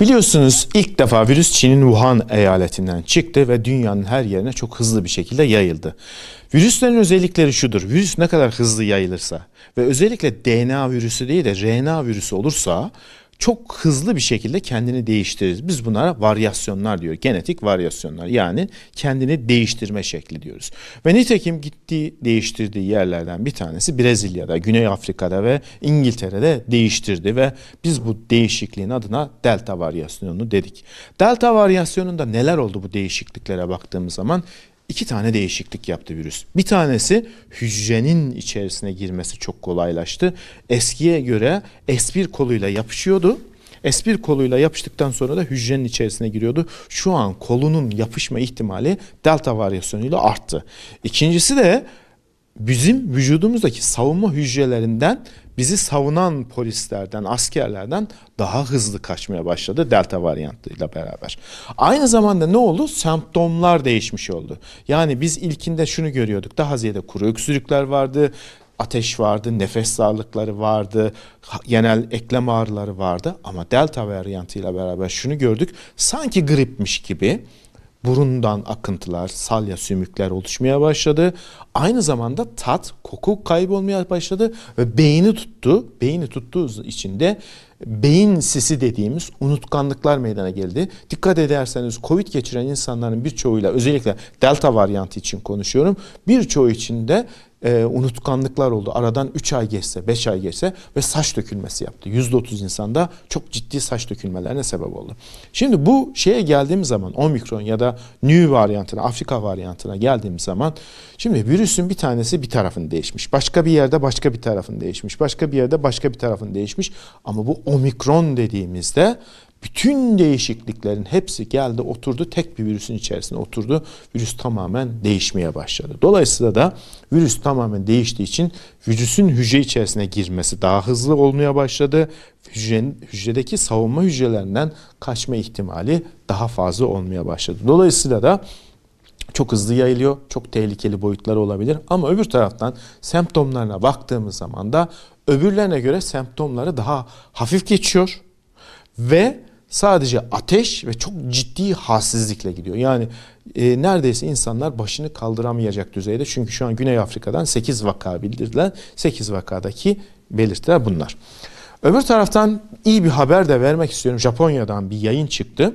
Biliyorsunuz ilk defa virüs Çin'in Wuhan eyaletinden çıktı ve dünyanın her yerine çok hızlı bir şekilde yayıldı. Virüslerin özellikleri şudur. Virüs ne kadar hızlı yayılırsa ve özellikle DNA virüsü değil de RNA virüsü olursa çok hızlı bir şekilde kendini değiştirir. Biz bunlara varyasyonlar diyoruz. Genetik varyasyonlar yani kendini değiştirme şekli diyoruz. Ve nitekim gittiği değiştirdiği yerlerden bir tanesi Brezilya'da, Güney Afrika'da ve İngiltere'de değiştirdi ve biz bu değişikliğin adına delta varyasyonu dedik. Delta varyasyonunda neler oldu bu değişikliklere baktığımız zaman iki tane değişiklik yaptı virüs. Bir tanesi hücrenin içerisine girmesi çok kolaylaştı. Eskiye göre S1 koluyla yapışıyordu. S1 koluyla yapıştıktan sonra da hücrenin içerisine giriyordu. Şu an kolunun yapışma ihtimali delta varyasyonuyla arttı. İkincisi de bizim vücudumuzdaki savunma hücrelerinden bizi savunan polislerden, askerlerden daha hızlı kaçmaya başladı delta varyantıyla beraber. Aynı zamanda ne oldu? Semptomlar değişmiş oldu. Yani biz ilkinde şunu görüyorduk. Daha ziyade kuru öksürükler vardı, ateş vardı, nefes darlıkları vardı, genel eklem ağrıları vardı. Ama delta varyantıyla beraber şunu gördük. Sanki gripmiş gibi burundan akıntılar, salya sümükler oluşmaya başladı. Aynı zamanda tat, koku kaybolmaya başladı ve beyni tuttu. Beyni tuttuğu için de beyin sisi dediğimiz unutkanlıklar meydana geldi. Dikkat ederseniz Covid geçiren insanların birçoğuyla özellikle delta varyantı için konuşuyorum. Birçoğu için de e, unutkanlıklar oldu. Aradan 3 ay geçse, 5 ay geçse ve saç dökülmesi yaptı. %30 insanda çok ciddi saç dökülmelerine sebep oldu. Şimdi bu şeye geldiğimiz zaman omikron ya da new varyantına, Afrika varyantına geldiğimiz zaman şimdi virüsün bir tanesi bir tarafın değişmiş. Başka bir yerde başka bir tarafın değişmiş. Başka bir yerde başka bir tarafın değişmiş. Ama bu omikron dediğimizde bütün değişikliklerin hepsi geldi oturdu tek bir virüsün içerisine oturdu. Virüs tamamen değişmeye başladı. Dolayısıyla da virüs tamamen değiştiği için virüsün hücre içerisine girmesi daha hızlı olmaya başladı. Hücrenin, hücredeki savunma hücrelerinden kaçma ihtimali daha fazla olmaya başladı. Dolayısıyla da çok hızlı yayılıyor. Çok tehlikeli boyutları olabilir. Ama öbür taraftan semptomlarına baktığımız zaman da öbürlerine göre semptomları daha hafif geçiyor ve sadece ateş ve çok ciddi halsizlikle gidiyor. Yani e, neredeyse insanlar başını kaldıramayacak düzeyde. Çünkü şu an Güney Afrika'dan 8 vaka bildirilen 8 vakadaki belirtiler bunlar. Öbür taraftan iyi bir haber de vermek istiyorum. Japonya'dan bir yayın çıktı.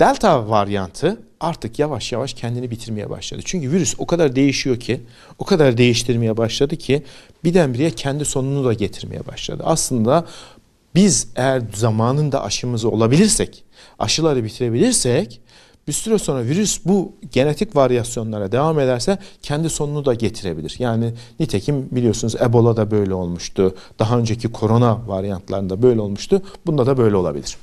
Delta varyantı artık yavaş yavaş kendini bitirmeye başladı. Çünkü virüs o kadar değişiyor ki, o kadar değiştirmeye başladı ki birdenbire kendi sonunu da getirmeye başladı. Aslında biz eğer zamanında aşımızı olabilirsek, aşıları bitirebilirsek bir süre sonra virüs bu genetik varyasyonlara devam ederse kendi sonunu da getirebilir. Yani nitekim biliyorsunuz Ebola'da böyle olmuştu. Daha önceki korona varyantlarında böyle olmuştu. Bunda da böyle olabilir.